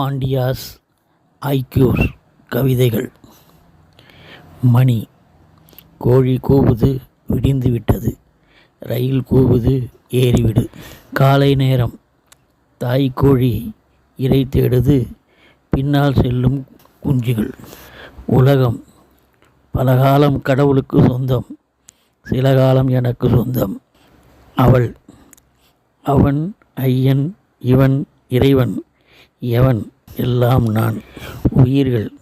பாண்டியாஸ் ஐக்யூர் கவிதைகள். மணி. கோழி கூவுது விடிந்து விட்டது. ரயில் கூவுது ஏறிவிடு காலை நேரம். தாய் கோழி இறை தேடுது பின்னால் செல்லும் குஞ்சுகள். உலகம். பலகாலம் கடவுளுக்கு சொந்தம் சில காலம் எனக்கு சொந்தம். அவள். அவன் ஐயன் இவன் இறைவன். எவன்? எல்லாம் நான். உயிர்கள்.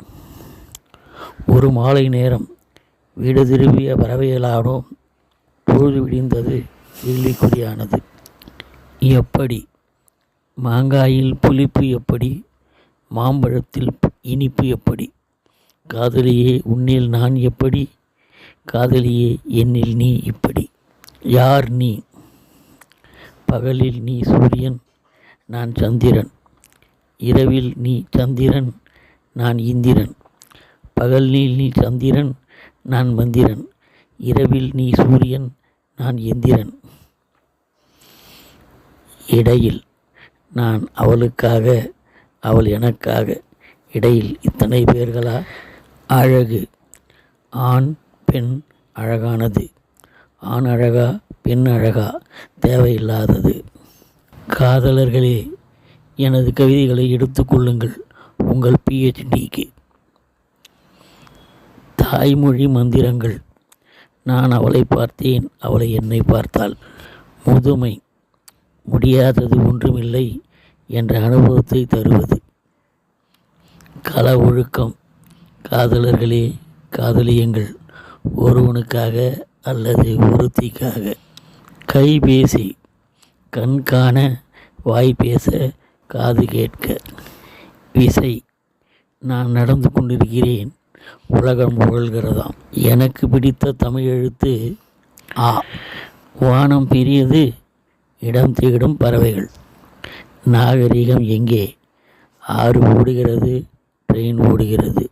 ஒரு மாலை நேரம் வீடு திரும்பிய பறவைகளானோ பொழுது விடிந்தது கேள்விக்குறியானது. எப்படி? மாங்காயில் புளிப்பு எப்படி? மாம்பழத்தில் இனிப்பு எப்படி? காதலியே உன்னில் நான் எப்படி? காதலியே என்னில் நீ இப்படி. யார் நீ? பகலில் நீ சூரியன் நான் சந்திரன். இரவில் நீ சந்திரன் நான் இந்திரன். பகலில் நீ சந்திரன் நான் மந்திரன். இரவில் நீ சூரியன் நான் எந்திரன். இடையில் நான் அவளுக்காக அவள் எனக்காக. இடையில் இத்தனை பேர்களா? அழகு. ஆண் பெண் அழகானது. ஆண் அழகா பெண் அழகா. தேவையில்லாதது. காதலர்களே எனது கவிதைகளை எடுத்துக்கொள்ளுங்கள் உங்கள் பிஹெச்டிக்கு தாய்மொழி மந்திரங்கள். நான் அவளை பார்த்தேன். அவளை என்னை பார்த்தாள். முதுமை. முடியாதது ஒன்றுமில்லை என்ற அனுபவத்தை தருவது. கல ஒழுக்கம். காதலர்களே காதலியங்கள். ஒருவனுக்காக அல்லது ஒருத்திக்காக. கைபேசி. கண் காண வாய் பேச காது கேட்க விசை. நான் நடந்து கொண்டிருக்கிறேன். உலகம் புகழ்கிறதாம். எனக்கு பிடித்த தமிழ் எழுத்து ஆ. வானம் பெரியது இடம் தேடும் பறவைகள். நாகரிகம் எங்கே? ஆறு ஓடுகிறது ட்ரெயின் ஓடுகிறது.